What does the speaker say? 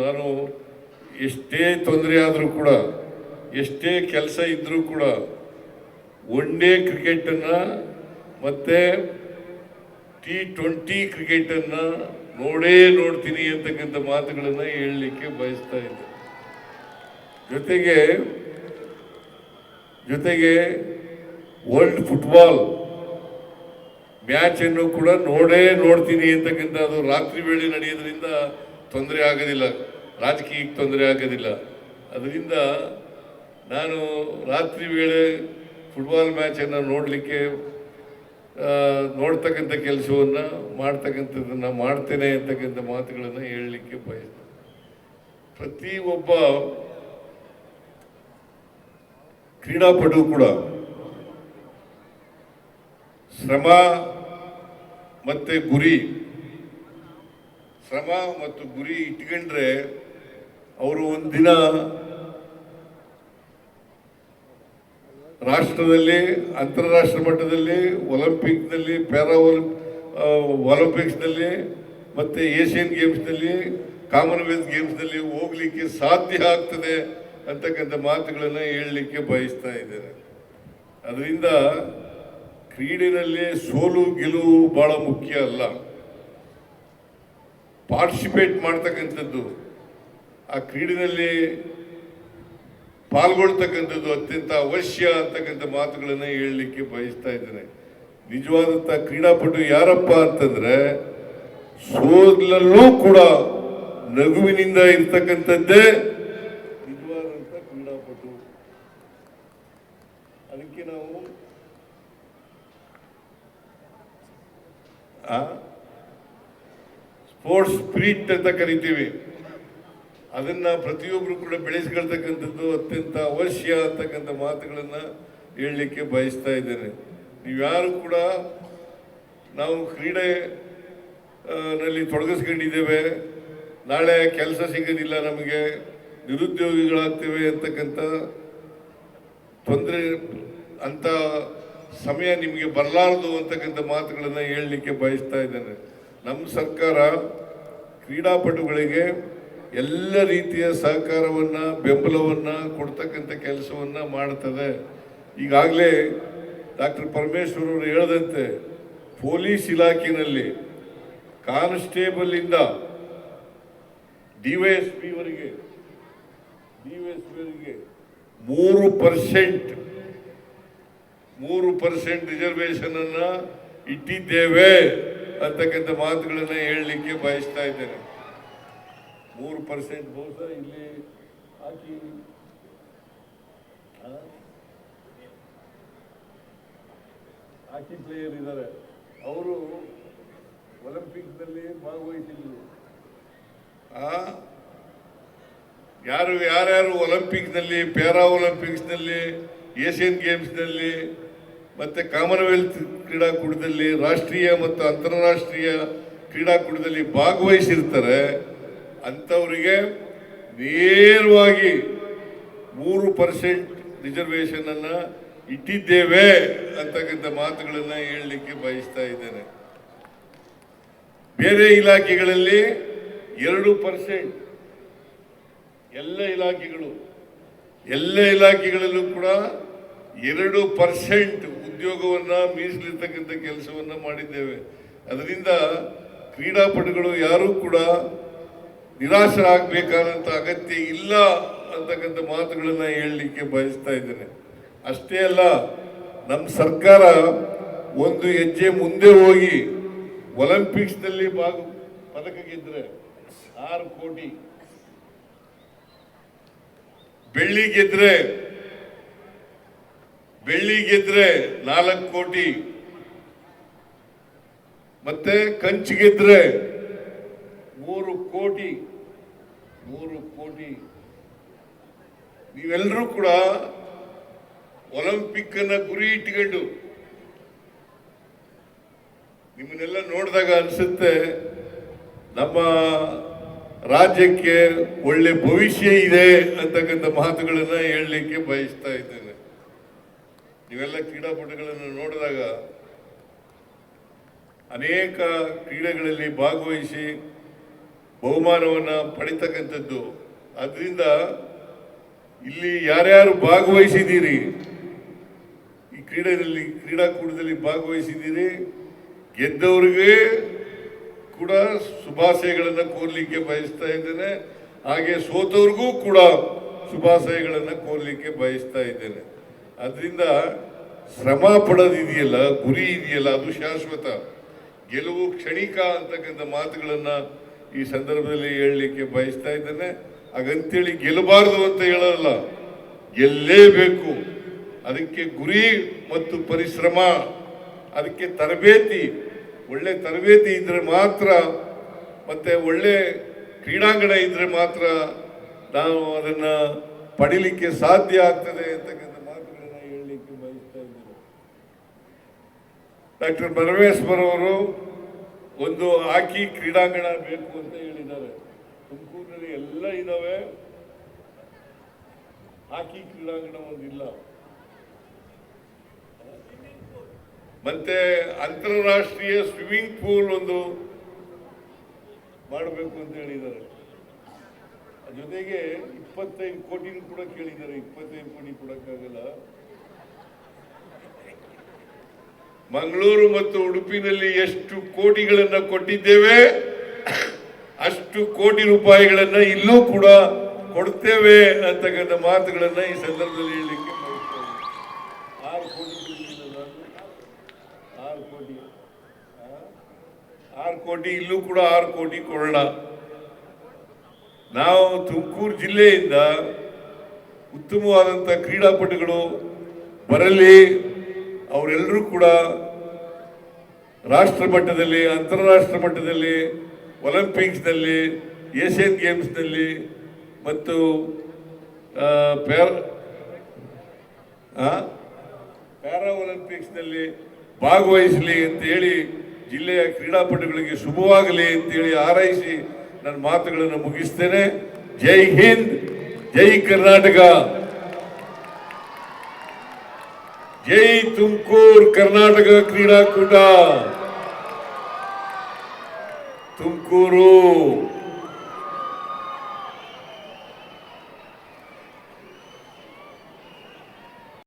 ನಾನು ಎಷ್ಟೇ ತೊಂದರೆ ಆದರೂ ಕೂಡ, ಎಷ್ಟೇ ಕೆಲಸ ಇದ್ದರೂ ಕೂಡ, ಒನ್ ಡೇ ಕ್ರಿಕೆಟನ್ನು ಮತ್ತು ಟಿ ಟ್ವೆಂಟಿ ಕ್ರಿಕೆಟನ್ನು ನೋಡೇ ನೋಡ್ತೀನಿ ಅಂತಕ್ಕಂಥ ಮಾತುಗಳನ್ನು ಹೇಳಲಿಕ್ಕೆ ಬಯಸ್ತಾ ಇದ್ದೆ. ಜೊತೆಗೆ ಜೊತೆಗೆ ವರ್ಲ್ಡ್ ಫುಟ್ಬಾಲ್ ಮ್ಯಾಚನ್ನು ಕೂಡ ನೋಡೇ ನೋಡ್ತೀನಿ ಅಂತಕ್ಕಂಥ ಅದು ರಾತ್ರಿ ವೇಳೆ ನಡೆಯೋದ್ರಿಂದ ತೊಂದರೆ ಆಗೋದಿಲ್ಲ, ರಾಜಕೀಯಕ್ಕೆ ತೊಂದರೆ ಆಗೋದಿಲ್ಲ. ಅದರಿಂದ ನಾನು ರಾತ್ರಿ ವೇಳೆ ಫುಟ್ಬಾಲ್ ಮ್ಯಾಚನ್ನು ನೋಡಲಿಕ್ಕೆ ನೋಡ್ತಕ್ಕಂಥ ಕೆಲಸವನ್ನು, ಮಾಡ್ತಕ್ಕಂಥದ್ದನ್ನು ಮಾಡ್ತೇನೆ ಅಂತಕ್ಕಂಥ ಮಾತುಗಳನ್ನು ಹೇಳಲಿಕ್ಕೆ ಬಯಸ್ತೇನೆ. ಪ್ರತಿ ಒಬ್ಬ ಕ್ರೀಡಾಪಟು ಕೂಡ ಶ್ರಮ ಮತ್ತು ಗುರಿ ಶ್ರಮ ಮತ್ತು ಗುರಿ ಇಟ್ಕೊಂಡ್ರೆ ಅವರು ಒಂದಿನ ರಾಷ್ಟ್ರದಲ್ಲಿ ಅಂತಾರಾಷ್ಟ್ರ ಮಟ್ಟದಲ್ಲಿ ಒಲಿಂಪಿಕ್ನಲ್ಲಿ ಪ್ಯಾರಾ ಒಲಿಂಪ್ ಒಲಿಂಪಿಕ್ಸ್ನಲ್ಲಿ, ಮತ್ತು ಏಷ್ಯನ್ ಗೇಮ್ಸ್ನಲ್ಲಿ, ಕಾಮನ್ವೆಲ್ತ್ ಗೇಮ್ಸ್ನಲ್ಲಿ ಹೋಗ್ಲಿಕ್ಕೆ ಸಾಧ್ಯ ಆಗ್ತದೆ ಅಂತಕ್ಕಂಥ ಮಾತುಗಳನ್ನು ಹೇಳಲಿಕ್ಕೆ ಬಯಸ್ತಾ ಇದ್ದೇನೆ. ಅದರಿಂದ ಕ್ರೀಡೆಯಲ್ಲಿ ಸೋಲು ಗೆಲುವು ಬಹಳ ಮುಖ್ಯ ಅಲ್ಲ. ಪಾರ್ಟಿಸಿಪೇಟ್ ಮಾಡ್ತಕ್ಕಂಥದ್ದು, ಆ ಕ್ರೀಡೆಯಲ್ಲಿ ಪಾಲ್ಗೊಳ್ತಕ್ಕಂಥದ್ದು ಅತ್ಯಂತ ಅವಶ್ಯ ಅಂತಕ್ಕಂಥ ಮಾತುಗಳನ್ನು ಹೇಳಲಿಕ್ಕೆ ಬಯಸ್ತಾ ಇದ್ದೇನೆ. ನಿಜವಾದಂಥ ಕ್ರೀಡಾಪಟು ಯಾರಪ್ಪ ಅಂತಂದರೆ ಸೋದಲಲ್ಲೂ ಕೂಡ ನಗುವಿನಿಂದ ಇರ್ತಕ್ಕಂಥದ್ದೇ ನಿಜವಾದಂಥ ಕ್ರೀಡಾಪಟು. ಅದಕ್ಕೆ ನಾವು ಸ್ಪೋರ್ಟ್ಸ್ ಸ್ಪಿರಿಟ್ ಅಂತ ಕರಿತೀವಿ. ಅದನ್ನ ಪ್ರತಿಯೊಬ್ಬರು ಕೂಡ ಬೆಳೆಸ್ಕೊಳ್ತಕ್ಕಂಥದ್ದು ಅತ್ಯಂತ ಅವಶ್ಯ ಅಂತಕ್ಕಂಥ ಮಾತುಗಳನ್ನ ಹೇಳಲಿಕ್ಕೆ ಬಯಸ್ತಾ ಇದ್ದೇನೆ. ನೀವ್ಯಾರು ಕೂಡ ನಾವು ಕ್ರೀಡೆ ನಲ್ಲಿ ತೊಡಗಿಸ್ಕೊಂಡಿದ್ದೇವೆ. ನಾಳೆ ಕೆಲಸ ಸಿಗೋದಿಲ್ಲ ನಮಗೆ, ನಿರುದ್ಯೋಗಿಗಳಾಗ್ತೇವೆ ಅಂತಕ್ಕಂಥ ತೊಂದರೆ ಅಂತ ಸಮಯ ನಿಮಗೆ ಬರಲಾರದು ಅಂತಕ್ಕಂಥ ಮಾತುಗಳನ್ನು ಹೇಳಲಿಕ್ಕೆ ಬಯಸ್ತಾ ಇದ್ದೇನೆ. ನಮ್ಮ ಸರ್ಕಾರ ಕ್ರೀಡಾಪಟುಗಳಿಗೆ ಎಲ್ಲ ರೀತಿಯ ಸಹಕಾರವನ್ನು, ಬೆಂಬಲವನ್ನು, ಕೊಡ್ತಕ್ಕಂಥ ಕೆಲಸವನ್ನು ಮಾಡ್ತದೆ. ಈಗಾಗಲೇ ಡಾಕ್ಟರ್ ಪರಮೇಶ್ವರ್ ಅವರು ಹೇಳದಂತೆ, ಪೊಲೀಸ್ ಇಲಾಖೆಯಲ್ಲಿ ಕಾನ್ಸ್ಟೇಬಲ್ ಇಂದ ಡಿವೈಎಸ್ಪಿ ವರೆಗೆ ಡಿವೈಎಸ್ಪಿ ಅವರಿಗೆ ಮೂರು ಪರ್ಸೆಂಟ್ ಮೂರು ಪರ್ಸೆಂಟ್ ರಿಸರ್ವೇಷನನ್ನು ಇಟ್ಟಿದ್ದೇವೆ. ಅಂತಕ್ಕಂಥ ಮಾತುಗಳನ್ನ ಹೇಳಲಿಕ್ಕೆ ಬಯಸ್ತಾ ಇದ್ದೇನೆ. ಮೂರು ಪರ್ಸೆಂಟ್ ಬಹುಶಃ ಇಲ್ಲಿ ಹಾಕಿ? ಹಾಕಿ ಪ್ಲೇಯರ್ ಇದ್ದಾರೆ ಅವರು ಒಲಿಂಪಿಕ್ಸ್ನಲ್ಲಿ ಭಾಗವಹಿಸಿದ್ರು. ಯಾರು, ಯಾರ್ಯಾರು ಒಲಿಂಪಿಕ್ಸ್ನಲ್ಲಿ ಪ್ಯಾರಾ ಒಲಿಂಪಿಕ್ಸ್ನಲ್ಲಿ ಏಷ್ಯನ್ ಗೇಮ್ಸ್ನಲ್ಲಿ ಮತ್ತು ಕಾಮನ್ವೆಲ್ತ್ ಕ್ರೀಡಾಕೂಟದಲ್ಲಿ ರಾಷ್ಟ್ರೀಯ ಮತ್ತು ಅಂತಾರಾಷ್ಟ್ರೀಯ ಕ್ರೀಡಾಕೂಟದಲ್ಲಿ ಭಾಗವಹಿಸಿರ್ತಾರೆ, ಅಂಥವರಿಗೆ ನೇರವಾಗಿ ಮೂರು ಪರ್ಸೆಂಟ್ ರಿಸರ್ವೇಷನ್ ಅನ್ನ ಇಟ್ಟಿದ್ದೇವೆ ಅಂತಕ್ಕಂಥ ಮಾತುಗಳನ್ನು ಹೇಳಲಿಕ್ಕೆ ಬಯಸ್ತಾ ಇದ್ದೇನೆ. ಬೇರೆ ಇಲಾಖೆಗಳಲ್ಲಿ ಎರಡು ಪರ್ಸೆಂಟ್ ಎಲ್ಲ ಇಲಾಖೆಗಳು, ಎಲ್ಲ ಇಲಾಖೆಗಳಲ್ಲೂ ಕೂಡ ಎರಡು ಪರ್ಸೆಂಟ್ ಉದ್ಯೋಗವನ್ನ ಮೀಸಲಿರ್ತಕ್ಕಂಥ ಕೆಲಸವನ್ನ ಮಾಡಿದ್ದೇವೆ. ಅದರಿಂದ ಕ್ರೀಡಾಪಟುಗಳು ಯಾರೂ ಕೂಡ ನಿರಾಶರಾಗಬೇಕಾದಂಥ ಅಗತ್ಯ ಇಲ್ಲ ಅಂತಕ್ಕಂಥ ಮಾತುಗಳನ್ನ ಹೇಳಲಿಕ್ಕೆ ಬಯಸ್ತಾ ಇದ್ದೇನೆ. ಅಷ್ಟೇ ಅಲ್ಲ, ನಮ್ಮ ಸರ್ಕಾರ ಒಂದು ಹೆಜ್ಜೆ ಮುಂದೆ ಹೋಗಿ ಒಲಿಂಪಿಕ್ಸ್ನಲ್ಲಿ ಭಾಗ, ಪದಕ ಗೆದ್ರೆ ಆರು ಕೋಟಿ. ಬೆಳ್ಳಿ ಗೆದ್ರೆ ಬೆಳ್ಳಿ ಗೆದ್ರೆ ನಾಲ್ಕು ಕೋಟಿ. ಮತ್ತೆ ಕಂಚು ಗೆದ್ರೆ ಮೂರು ಕೋಟಿ. ಮೂರು ಕೋಟಿ. ನೀವೆಲ್ಲರೂ ಕೂಡ ಒಲಿಂಪಿಕ್ ಅನ್ನ ಗುರಿ ಇಟ್ಕೊಂಡು ನಿಮ್ಮನ್ನೆಲ್ಲ ನೋಡಿದಾಗ ಅನಿಸುತ್ತೆ ನಮ್ಮ ರಾಜ್ಯಕ್ಕೆ ಒಳ್ಳೆ ಭವಿಷ್ಯ ಇದೆ ಅಂತಕ್ಕಂಥ ಮಾತುಗಳನ್ನು ಹೇಳಲಿಕ್ಕೆ ಬಯಸ್ತಾ ಇದ್ದೇನೆ. ನೀವೆಲ್ಲ ಕ್ರೀಡಾಪಟುಗಳನ್ನು ನೋಡಿದಾಗ ಅನೇಕ ಕ್ರೀಡೆಗಳಲ್ಲಿ ಭಾಗವಹಿಸಿ ಬಹುಮಾನವನ್ನು ಪಡಿತಕ್ಕಂಥದ್ದು. ಅದರಿಂದ ಇಲ್ಲಿ ಯಾರ್ಯಾರು ಭಾಗವಹಿಸಿದ್ದೀರಿ? ಈ ಕ್ರೀಡೆಯಲ್ಲಿ, ಕ್ರೀಡಾಕೂಟದಲ್ಲಿ ಭಾಗವಹಿಸಿದ್ದೀರಿ? ಗೆದ್ದವರಿಗೆ ಕೂಡ ಶುಭಾಶಯಗಳನ್ನು ಕೋರ್ಲಿಕ್ಕೆ ಬಯಸ್ತಾ ಇದ್ದೇನೆ. ಹಾಗೆ ಸೋತವ್ರಿಗೂ ಕೂಡ ಶುಭಾಶಯಗಳನ್ನು ಕೋರ್ಲಿಕ್ಕೆ ಬಯಸ್ತಾ ಇದ್ದೇನೆ. ಅದರಿಂದ ಶ್ರಮ ಪಡೋದಿದೆಯಲ್ಲ, ಗುರಿ ಇದೆಯಲ್ಲ, ಅದು ಶಾಶ್ವತ. ಗೆಲುವು ಕ್ಷಣಿಕ ಅಂತಕ್ಕಂಥ ಮಾತುಗಳನ್ನು ಈ ಸಂದರ್ಭದಲ್ಲಿ ಹೇಳಲಿಕ್ಕೆ ಬಯಸ್ತಾ ಇದ್ದೇನೆ. ಹಾಗಂತೇಳಿ ಗೆಲ್ಲಬಾರದು ಅಂತ ಹೇಳಲ್ಲ ಗೆಲ್ಲೇಬೇಕು. ಅದಕ್ಕೆ ಗುರಿ ಮತ್ತು ಪರಿಶ್ರಮ, ಅದಕ್ಕೆ ತರಬೇತಿ. ಒಳ್ಳೆ ತರಬೇತಿ ಇದ್ರೆ ಮಾತ್ರ, ಮತ್ತೆ ಒಳ್ಳೆ ಕ್ರೀಡಾಂಗಣ ಇದ್ರೆ ಮಾತ್ರ ನಾವು ಅದನ್ನ ಪಡಿಲಿಕ್ಕೆ ಸಾಧ್ಯ ಆಗ್ತದೆ ಅಂತಕ್ಕಂಥ ಮಾತುಗಳನ್ನ ಹೇಳಲಿಕ್ಕೆ ಬಯಸ್ತಾ ಇದ್ದೇನೆ ಡಾಕ್ಟರ್ ಪರಮೇಶ್ವರ್ ಅವರು ಒಂದು ಹಾಕಿ ಕ್ರೀಡಾಂಗಣ ಬೇಕು ಅಂತ ಹೇಳಿದ್ದಾರೆ. ತುಮಕೂರಿನಲ್ಲಿ ಎಲ್ಲ ಇದಾವೆ. ಹಾಕಿ ಕ್ರೀಡಾಂಗಣ ಒಂದಿಲ್ಲ ಮತ್ತೆ ಅಂತಾರಾಷ್ಟ್ರೀಯ ಸ್ವಿಮ್ಮಿಂಗ್ ಪೂಲ್ ಒಂದು ಮಾಡಬೇಕು ಅಂತ ಹೇಳಿದ್ದಾರೆ. ಜೊತೆಗೆ ಇಪ್ಪತ್ತೈದು ಕೋಟಿನೂ ಕೂಡ ಕೇಳಿದ್ದಾರೆ. ಇಪ್ಪತ್ತೈದು ಕೋಟಿ ಕೊಡಕ್ಕಾಗಲ್ಲ. ಮಂಗಳೂರು ಮತ್ತು ಉಡುಪಿನಲ್ಲಿ ಎಷ್ಟು ಕೋಟಿಗಳನ್ನು ಕೊಟ್ಟಿದ್ದೇವೆ, ಅಷ್ಟು ಕೋಟಿ ರೂಪಾಯಿಗಳನ್ನು ಇಲ್ಲೂ ಕೂಡ ಕೊಡ್ತೇವೆ ಅಂತಕ್ಕಂಥ ಮಾತುಗಳನ್ನು ಈ ಸಂದರ್ಭದಲ್ಲಿ ಹೇಳಲಿಕ್ಕೆ. ಆರು ಕೋಟಿ? ಆರು ಕೋಟಿ? ಆರು ಕೋಟಿ, ಇಲ್ಲೂ ಕೂಡ ಆರು ಕೋಟಿ ಕೊಡೋಣ ನಾವು ತುಮಕೂರು ಜಿಲ್ಲೆಯಿಂದ ಉತ್ತಮವಾದಂಥ ಕ್ರೀಡಾಪಟುಗಳು ಬರಲಿ ಅವರೆಲ್ಲರೂ ಕೂಡ ರಾಷ್ಟ್ರ ಮಟ್ಟದಲ್ಲಿ, ಅಂತಾರಾಷ್ಟ್ರ ಮಟ್ಟದಲ್ಲಿ, ಒಲಿಂಪಿಕ್ಸ್ನಲ್ಲಿ, ಏಷ್ಯನ್ ಗೇಮ್ಸ್ನಲ್ಲಿ ಮತ್ತು ಪ್ಯಾರ? ಪ್ಯಾರಾ ಒಲಿಂಪಿಕ್ಸ್ನಲ್ಲಿ ಭಾಗವಹಿಸಲಿ ಅಂತ ಹೇಳಿ ಜಿಲ್ಲೆಯ ಕ್ರೀಡಾಪಟುಗಳಿಗೆ ಶುಭವಾಗಲಿ ಅಂತೇಳಿ ಹಾರೈಸಿ ನನ್ನ ಮಾತುಗಳನ್ನು ಮುಗಿಸ್ತೇನೆ ಜೈ ಹಿಂದ್, ಜೈ ಕರ್ನಾಟಕ ಜೈ ತುಮಕೂರು ಕರ್ನಾಟಕ ಕ್ರೀಡಾಕೂಟ. ತುಮಕೂರು.